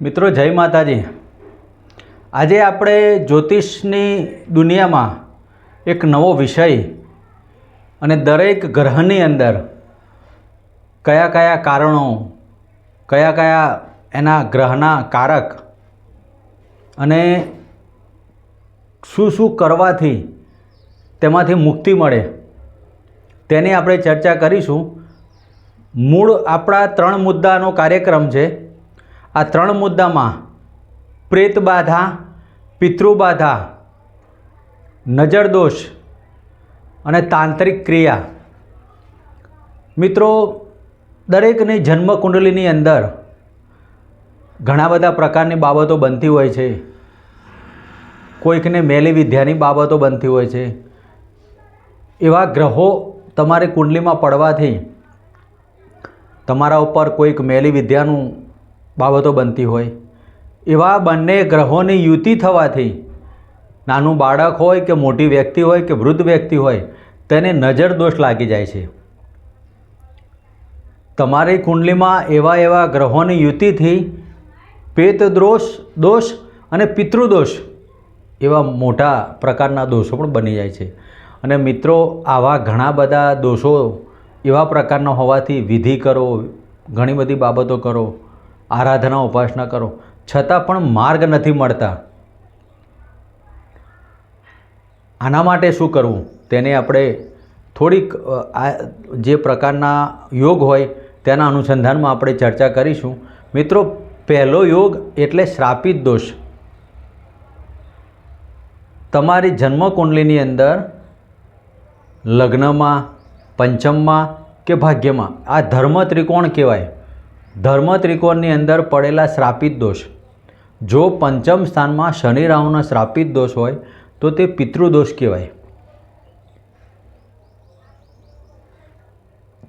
મિત્રો, જય માતાજી. આજે આપણે જ્યોતિષની દુનિયામાં એક નવો વિષય અને દરેક ગ્રહની અંદર કયા કયા કારણો, કયા કયા એના ગ્રહના કારક અને શું શું કરવાથી તેમાંથી મુક્તિ મળે તેની આપણે ચર્ચા કરીશું. મૂળ આપણા ત્રણ મુદ્દાનો કાર્યક્રમ છે. આ ત્રણ મુદ્દામાં પ્રેત બાધા પિતૃબાધા નજર દોષ અને તાંત્રિક ક્રિયા. મિત્રો, દરેકની જન્મ કુંડલીની અંદર ઘણા બધા પ્રકારની બાબતો બનતી હોય છે. કોઈકને મેલી વિદ્યાની બાબતો બનતી હોય છે. એવા ગ્રહો તમારી કુંડલીમાં પડવાથી તમારા ઉપર કોઈક મેલી વિદ્યાનું બાબતો બનતી હોય. એવા બંને ગ્રહોની યુતિ થવાથી નાનું બાળક હોય કે મોટી વ્યક્તિ હોય કે વૃદ્ધ વ્યક્તિ હોય, તેને નજર દોષ લાગી જાય છે. તમારી કુંડલીમાં એવા એવા ગ્રહોની યુતિથી પેત દોષ દોષ અને પિતૃદોષ એવા મોટા પ્રકારના દોષો પણ બની જાય છે. અને મિત્રો, આવા ઘણા બધા દોષો એવા પ્રકારના હોવાથી વિધિ કરો, ઘણી બધી બાબતો કરો આરાધના ઉપાસના કરો. છતાં પણ માર્ગ નથી મળતા. આના માટે શું કરવું? તેને આપણે થોડીક આ જે પ્રકારના યોગ હોય તેના અનુસંધાનમાં આપણે ચર્ચા કરીશું. મિત્રો, પહેલો યોગ એટલે શ્રાપિત દોષ. તમારી જન્મકુંડલીની અંદર લગ્નમાં, પંચમમાં કે ભાગ્યમાં, આ ધર્મ ત્રિકોણ કહેવાય. ધર્મ ત્રિકોણની અંદર પડેલા શ્રાપિત દોષ. જો પંચમ સ્થાનમાં શનિ રાહુનો શ્રાપિત દોષ હોય, તો તે પિતૃદોષ કહેવાય.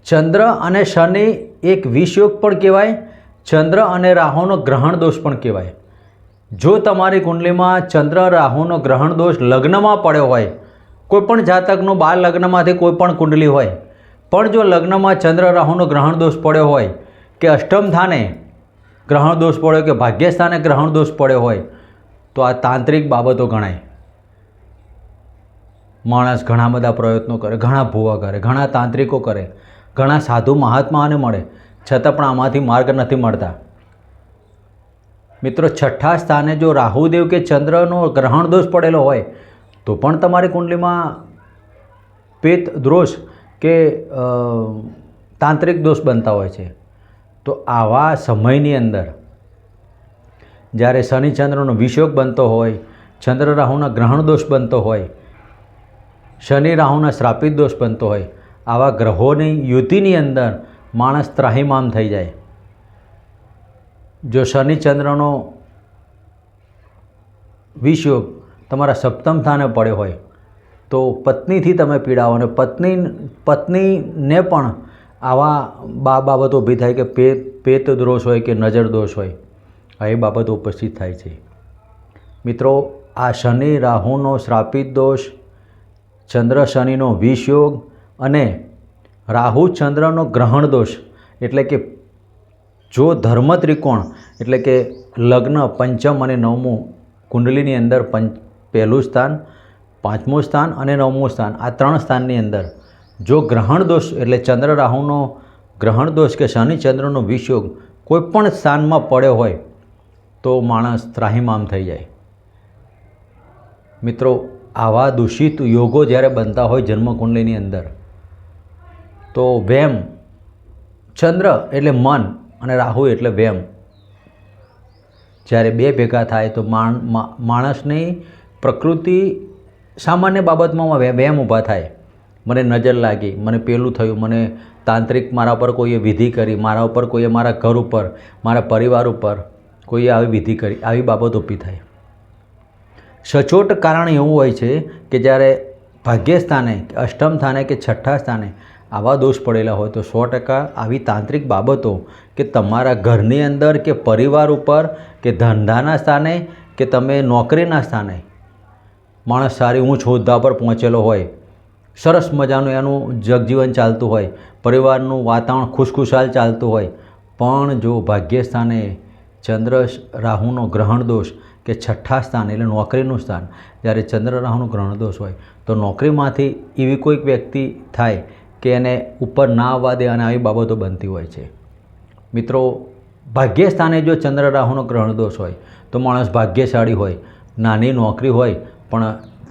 ચંદ્ર અને શનિ એક વિષયોગ પણ કહેવાય, ચંદ્ર અને રાહુનો ગ્રહણ દોષ પણ કહેવાય. જો તમારી કુંડલીમાં ચંદ્ર રાહુનો ગ્રહણ દોષ લગ્નમાં પડ્યો હોય કોઈ પણ જાતકનું બાળ લગ્નમાંથી કોઈ પણ કુંડલી હોય, પણ જો લગ્નમાં ચંદ્ર રાહુનો ગ્રહણ દોષ પડ્યો હોય કે અષ્ટમ સ્થાને ગ્રહણ દોષ પડ્યો કે ભાગ્ય સ્થાને ગ્રહણ દોષ પડ્યો હોય, તો આ તાંત્રિક બાબતો ગણાય. માણસ ઘણા બધા પ્રયત્નો કરે, ઘણા ભૂવા કરે, ઘણા તાંત્રિકો કરે, ઘણા સાધુ મહાત્માઓને મળે, છતાં પણ આમાંથી માર્ગ નથી મળતા. મિત્રો, છઠ્ઠા સ્થાને જો રાહુદેવ કે ચંદ્રનો ગ્રહણ દોષ પડેલો હોય, તો પણ તમારી કુંડલીમાં પેત દોષ કે તાંત્રિક દોષ બનતા હોય છે. તો આવા સમયની અંદર જ્યારે શનિ ચંદ્રનો વિષયોગ બનતો હોય, ચંદ્ર રાહુના ગ્રહણ દોષ બનતો હોય, શનિ રાહુના શ્રાપિત દોષ બનતો હોય, આવા ગ્રહોની, યુતિની અંદર માણસ ત્રાહિમામ થઈ જાય. જો શનિ ચંદ્રનો વિષયોગ તમારા સપ્તમ સ્થાને પડ્યો હોય, તો પત્નીથી તમે પીડાવો અને પત્ની, પત્નીને પણ આવા બા બાબતો ઊભી થાય કે પેત પેત દોષ હોય કે નજર દોષ હોય, આ એ બાબતો ઉપસ્થિત થાય છે. મિત્રો, આ શનિ રાહુનો શ્રાપિત દોષ, ચંદ્ર શનિનો વિષયોગ અને રાહુ ચંદ્રનો ગ્રહણ દોષ, એટલે કે જો ધર્મ ત્રિકોણ, એટલે કે લગ્ન, પંચમ અને નવમું કુંડલીની અંદર પંચ પહેલું સ્થાન, પાંચમું સ્થાન અને નવમું સ્થાન, આ ત્રણ સ્થાનની અંદર જો ગ્રહણ દોષ એટલે ચંદ્ર રાહુનો ગ્રહણ દોષ કે શનિ ચંદ્રનો વિષયોગ કોઈપણ સ્થાનમાં પડ્યો હોય, તો માણસ ત્રાહિમામ થઈ જાય. મિત્રો, આવા દૂષિત યોગો જ્યારે બનતા હોય જન્મકુંડલીની અંદર, તો વેમ, ચંદ્ર એટલે મન અને રાહુ એટલે વેમ. જ્યારે બે ભેગા થાય તો માણસની પ્રકૃતિ સામાન્ય બાબતમાં વેમ ઊભા થાય. મને નજર લાગી, મને પેલું થયું, મને તાંત્રિક મારા પર કોઈએ વિધિ કરી, મારા ઉપર કોઈએ મારા ઘર ઉપર, મારા પરિવાર ઉપર કોઈએ આવી વિધિ કરી, આવી બાબત ઊભી થાય. સચોટ કારણ એવું હોય છે કે જ્યારે ભાગ્ય સ્થાને કે અષ્ટમ સ્થાને કે છઠ્ઠા સ્થાને આવા દોષ પડેલા હોય તો સો ટકા આવી તાંત્રિક બાબતો કે તમારા ઘરની અંદર કે પરિવાર ઉપર કે ધંધાના સ્થાને કે તમે નોકરીના સ્થાને, માણસ સારી ઊંચ હોદ્દા પર પહોંચેલો હોય સરસ મજાનું એનું જગજીવન ચાલતું હોય, પરિવારનું વાતાવરણ ખુશખુશાલ ચાલતું હોય. પણ જો ભાગ્યસ્થાને ચંદ્ર રાહુનો ગ્રહણ દોષ કે છઠ્ઠા સ્થાન એટલે નોકરીનું સ્થાન, જ્યારે ચંદ્ર રાહુનો ગ્રહણ દોષ હોય, તો નોકરીમાંથી એવી કોઈક વ્યક્તિ થાય કે એને ઉપર ના આવવા દે અને આવી બાબતો બનતી હોય છે. મિત્રો, ભાગ્યસ્થાને જો ચંદ્ર રાહુનો ગ્રહણ દોષ હોય, તો માણસ ભાગ્યશાળી હોય, નાની નોકરી હોય, પણ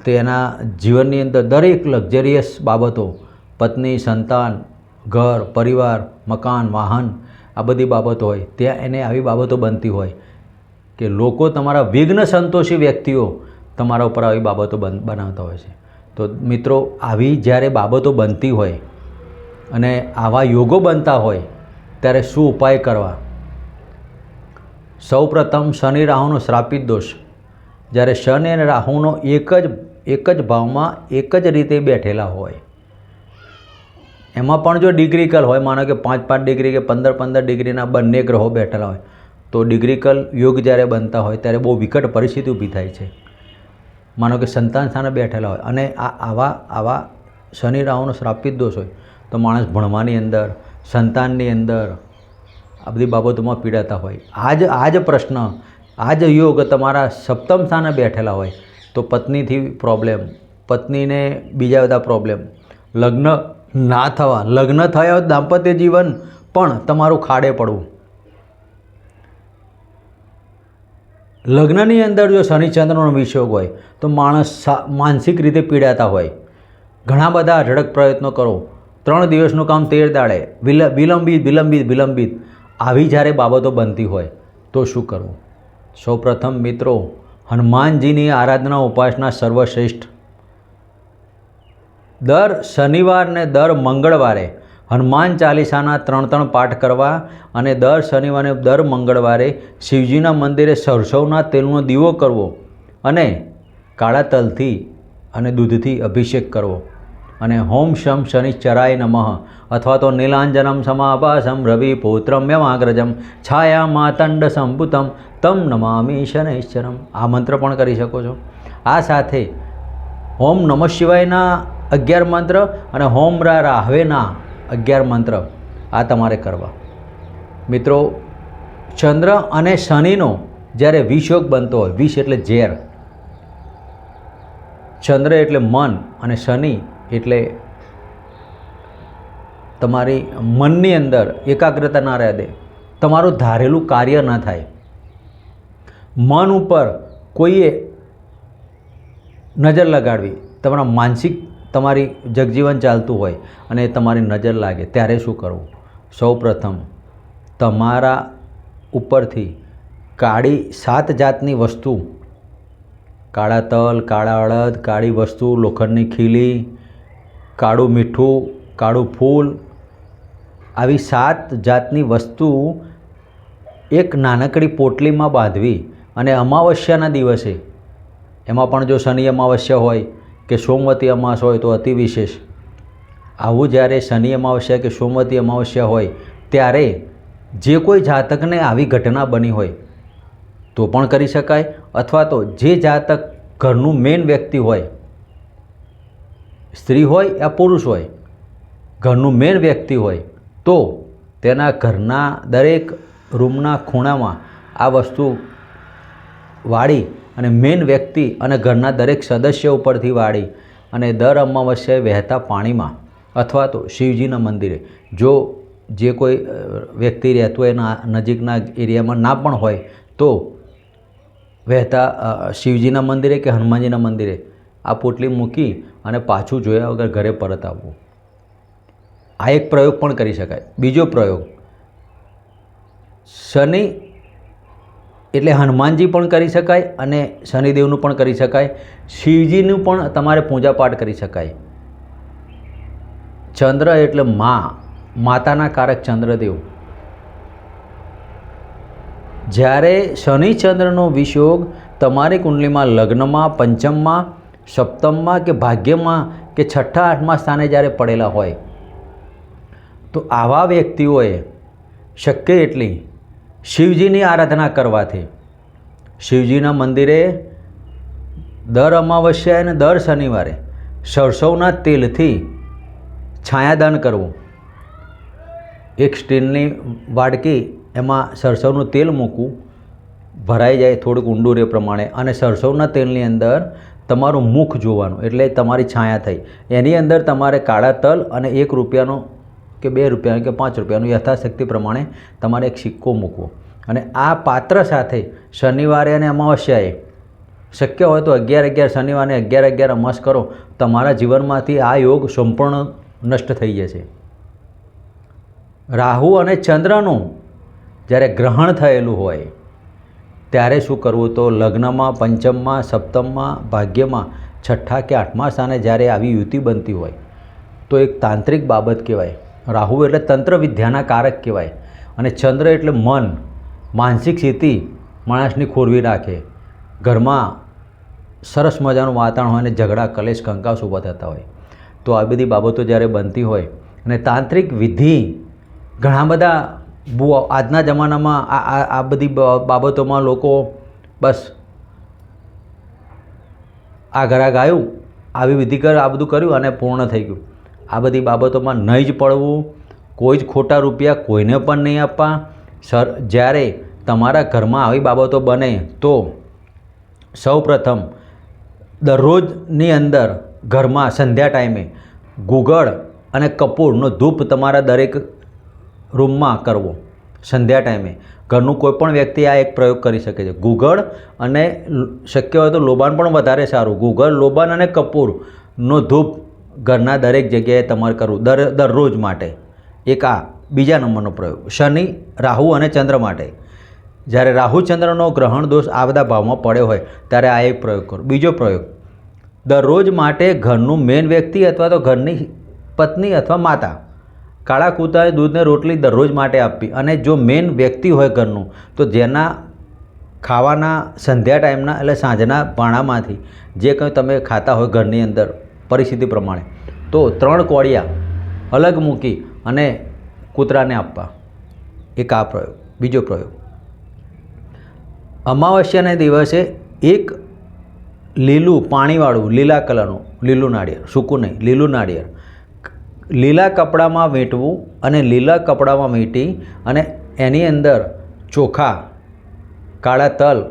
તેના જીવનની અંદર દરેક લક્ઝરિયસ બાબતો, પત્ની, સંતાન, ઘર, પરિવાર, મકાન, વાહન, આ બધી બાબતો હોય, ત્યાં એને આવી બાબતો બનતી હોય કે લોકો તમારા વિઘ્ન સંતોષી વ્યક્તિઓ તમારા ઉપર આવી બાબતો બન, બનાવતા હોય છે. તો મિત્રો, આવી જ્યારે બાબતો બનતી હોય અને આવા યોગો બનતા હોય, ત્યારે શું ઉપાય કરવા? સૌપ્રથમ શનિ રાહુનો શ્રાપિત દોષ. જ્યારે શનિ અને રાહુનો એક જ એક જ ભાવમાં એક જ રીતે બેઠેલા હોય. એમાં પણ જો ડિગ્રીકલ હોય, માનો કે પાંચ પાંચ ડિગ્રી કે પંદર પંદર ડિગ્રીના બંને ગ્રહો બેઠેલા હોય, તો ડિગ્રીકલ યોગ જ્યારે બનતા હોય, ત્યારે બહુ વિકટ પરિસ્થિતિ ઊભી થાય છે. માનો કે સંતાન સ્થાને બેઠેલા હોય, અને આ આવા આવા શનિ રાહુનો શ્રાપિત દોષ હોય, તો માણસ ભણવાની અંદર, સંતાનની અંદર, આ બધી બાબતોમાં પીડાતા હોય. આ જ આ જ પ્રશ્ન, આ જ યોગ તમારા સપ્તમ સ્થાને બેઠેલા હોય તો પત્નીથી પ્રોબ્લેમ પત્નીને બીજા બધા પ્રોબ્લેમ લગ્ન ના થવા, લગ્ન થયા દાંપત્ય જીવન, પણ તમારું ખાડે પડવું. લગ્નની અંદર જો શનિચંદ્રનો વિષયોગ હોય, તો માણસ માનસિક રીતે પીડાતા હોય. ઘણા બધા અઢળક પ્રયત્નો કરો. ત્રણ દિવસનું કામ તેર દાડે. વિલ, વિલંબિત વિલંબિત વિલંબિત. આવી જ્યારે બાબતો બનતી હોય, તો શું કરવું? સૌપ્રથમ મિત્રો હનુમાનજીની આરાધના ઉપાસના સર્વશ્રેષ્ઠ. દર શનિવાર ને દર મંગળવારે હનુમાન ચાલીસાના ત્રણ ત્રણ પાઠ કરવા અને દર શનિવારે દર મંગળવારે શિવજીના મંદિરે સરસવના તેલનો દીવો કરવો અને કાળા તલથી અને દૂધથી અભિષેક કરવો. અને હોમ શમ શનિશ્ચરાય નમઃ. અથવા તો નીલાંજનમ સમાભાસમ રવિ પૌત્રમ યમાગ્રજમ છાયા માતંડ સંભૂતમ તમ નમામી શનૈશ્ચરમ. આ મંત્ર પણ કરી શકો છો. આ સાથે હોમ નમઃ શિવાયના અગિયાર મંત્ર અને હોમ રા રાહવેના અગિયાર મંત્ર આ તમારે કરવા. મિત્રો, ચંદ્ર અને શનિનો જ્યારે વિષયોગ બનતો હોય, વિષ એટલે ઝેર. ચંદ્ર એટલે મન અને શનિ એટલે તમારી મનની અંદર એકાગ્રતા ના રહે દે. તમારું ધારેલું કાર્ય ન થાય. મન ઉપર કોઈએ નજર લગાડવી, તમારા માનસિક તમારી જગજીવન ચાલતું હોય અને તમારી નજર લાગે, ત્યારે શું કરવું? સૌપ્રથમ તમારા ઉપરથી કાળી સાત જાતની વસ્તુ, કાળા તલ, કાળા અડદ, કાળી વસ્તુ, લોખંડની ખીલી કાળું મીઠું, કાળું ફૂલ. આવી સાત જાતની વસ્તુ એક નાનકડી પોટલીમાં બાંધવી અને અમાવસ્યાના દિવસે. એમાં પણ જો શનિ અમાવસ્યા હોય કે સોમવતી અમાસ હોય તો અતિ વિશેષ. આવું જ્યારે શનિ અમાવસ્યા કે સોમવતી અમાવસ્યા હોય, ત્યારે જે કોઈ જાતકને આવી ઘટના બની હોય, તો પણ કરી શકાય અથવા તો જે જાતક ઘરનું મેઇન વ્યક્તિ હોય સ્ત્રી હોય યા પુરુષ હોય, ઘરનું મેન વ્યક્તિ હોય, તો તેના ઘરના દરેક રૂમના ખૂણામાં આ વસ્તુ વાળી અને મેન વ્યક્તિ અને ઘરના દરેક સદસ્ય ઉપરથી વાળી અને દર અમાવસ્યાએ વહેતા પાણીમાં અથવા તો શિવજીના મંદિરે, જો જે કોઈ વ્યક્તિ રહેતું હોય એના નજીકના એરિયામાં ના પણ હોય, તો વહેતા શિવજીના મંદિરે કે હનુમાનજીના મંદિરે આ પોટલી મૂકી અને પાછું જોયા વગર ઘરે પરત આવવું. આ એક પ્રયોગ પણ કરી શકાય. બીજો પ્રયોગ, શનિ એટલે હનુમાનજી પણ કરી શકાય અને શનિદેવનું પણ કરી શકાય. શિવજીનું પણ તમારે પૂજાપાઠ કરી શકાય. ચંદ્ર એટલે મા, માતાના કારક ચંદ્રદેવ. જ્યારે શનિચંદ્રનો વિષયોગ તમારી કુંડલીમાં લગ્નમાં, પંચમમાં સપ્તમમાં કે ભાગ્યમાં કે છઠ્ઠા આઠમા સ્થાને જ્યારે પડેલા હોય, તો આવા વ્યક્તિઓએ શક્ય એટલી શિવજીની આરાધના કરવાથી શિવજીના મંદિરે દર અમાવસ્યાએ અને દર શનિવારે સરસવના તેલથી છાયાદાન કરવું. એક સ્ટીલની વાડકી એમાં સરસવનું તેલ મૂકવું, ભરાઈ જાય થોડુંક ઊંડું રહે પ્રમાણે અને સરસવના તેલની અંદર તમારું મુખ જોવાનું, એટલે તમારી છાયા થઈ. એની અંદર તમારે કાળા તલ અને એક રૂપિયાનો કે બે રૂપિયાનો કે પાંચ રૂપિયાનો યથાશક્તિ પ્રમાણે તમારે એક સિક્કો મૂકવો. અને આ પાત્ર સાથે શનિવારે અને અમાવસ્યાએ શક્ય હોય તો અગિયાર અગિયાર શનિવારે અગિયાર અગિયાર અમાસ કરો, તમારા જીવનમાંથી આ યોગ સંપૂર્ણ નષ્ટ થઈ જશે. રાહુ અને ચંદ્રનું જ્યારે ગ્રહણ થયેલું હોય ત્યારે શું કરવું તો લગ્નમાં, પંચમમાં, સપ્તમમાં, ભાગ્યમાં, છઠ્ઠા કે આઠમા સ્થાને જ્યારે આવી યુતિ બનતી હોય, તો એક તાંત્રિક બાબત કહેવાય. રાહુ એટલે તંત્ર વિદ્યાના કારક કહેવાય અને ચંદ્ર એટલે મન. માનસિક સ્થિતિ માણસની ખોરવી રાખે. ઘરમાં સરસ મજાનું વાતાવરણ હોય અને ઝઘડા, કલેશ, કંકાસ ઊભા થતા હોય. તો આ બધી બાબતો જ્યારે બનતી હોય અને તાંત્રિક વિધિ ઘણા બધા બહુ આજના જમાનામાં આ આ બધી બાબતોમાં લોકો બસ આ ઘરા આવ્યું, આવી વિધિ કર આ બધું કર્યું અને પૂર્ણ થઈ ગયું. આ બધી બાબતોમાં નહીં જ પડવું, કોઈ જ ખોટા રૂપિયા કોઈને પણ નહીં આપવા. સર, જ્યારે તમારા ઘરમાં આવી બાબતો બને તો સૌપ્રથમ દરરોજની અંદર ઘરમાં સંધ્યા ટાઈમે ગુગળ અને કપૂરનો ધૂપ તમારા દરેક રૂમમાં કરવો. સંધ્યા ટાઈમે. ઘરનું કોઈપણ વ્યક્તિ આ એક પ્રયોગ કરી શકે છે. ગુગળ અને શક્ય હોય તો લોબાન પણ વધારે સારું. ગુગળ, લોબાન અને કપૂરનો ધૂપ ઘરના દરેક જગ્યાએ તમારે કરવું. દર, દરરોજ માટે. એક આ. બીજા નંબરનો પ્રયોગ. શનિ, રાહુ અને ચંદ્ર માટે. જ્યારે રાહુ, ચંદ્રનો ગ્રહણ દોષ આ બધા ભાવમાં પડ્યો હોય, ત્યારે આ એક પ્રયોગ કરો. બીજો પ્રયોગ. દરરોજ માટે ઘરનું મેન વ્યક્તિ અથવા તો ઘરની પત્ની અથવા માતા કાળા કૂતાએ દૂધને રોટલી દરરોજ માટે આપવી અને જો મેન વ્યક્તિ હોય ઘરનું, તો જેના ખાવાના સંધ્યા ટાઈમના એટલે સાંજના ભાણામાંથી જે કંઈ તમે ખાતા હોય ઘરની અંદર પરિસ્થિતિ પ્રમાણે, તો ત્રણ કોળિયા અલગ મૂકી અને કૂતરાને આપવા. એક આ પ્રયોગ. બીજો પ્રયોગ. અમાવસ્યાને દિવસે એક લીલું પાણીવાળું લીલા કલરનું, લીલું નાળિયેર, સૂકું નહીં, લીલું નાળિયેર લીલા કપડામાં વીંટવું અને લીલા કપડામાં વીંટી અને એની અંદર ચોખા, કાળા તલ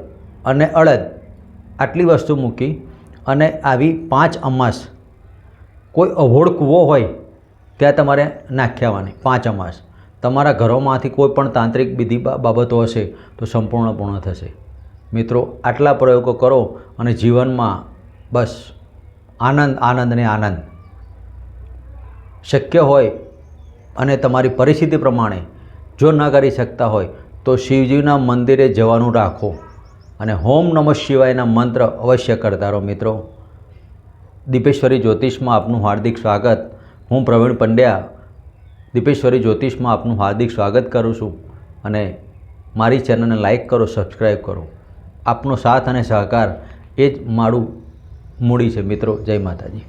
અને અડદ આટલી વસ્તુ મૂકી અને આવી પાંચ અમાસ. કોઈ અભોળ કૂવો હોય ત્યાં તમારે નાખ્યાવાની પાંચ અમાસ. તમારા ઘરોમાંથી કોઈ પણ તાંત્રિક વિધિ બાબતો હશે તો સંપૂર્ણ પૂર્ણ થશે. મિત્રો, આટલા પ્રયોગો કરો અને જીવનમાં બસ આનંદ આનંદ ને આનંદ. શક્ય હોય અને તમારી પરિસ્થિતિ પ્રમાણે જો ન કરી શકતા હોય, તો શિવજીના મંદિરે જવાનું રાખો. અને હોમ નમઃ શિવાયના મંત્ર અવશ્ય કરતા રહો મિત્રો. દીપેશ્વરી જ્યોતિષમાં આપનું હાર્દિક સ્વાગત. હું પ્રવીણ પંડ્યા દીપેશ્વરી જ્યોતિષમાં આપનું હાર્દિક સ્વાગત કરું છું. અને મારી ચેનલને લાઇક કરો સબસ્ક્રાઈબ કરો. આપનો સાથ અને સહકાર એ જ મારું મૂડી છે મિત્રો. જય માતાજી.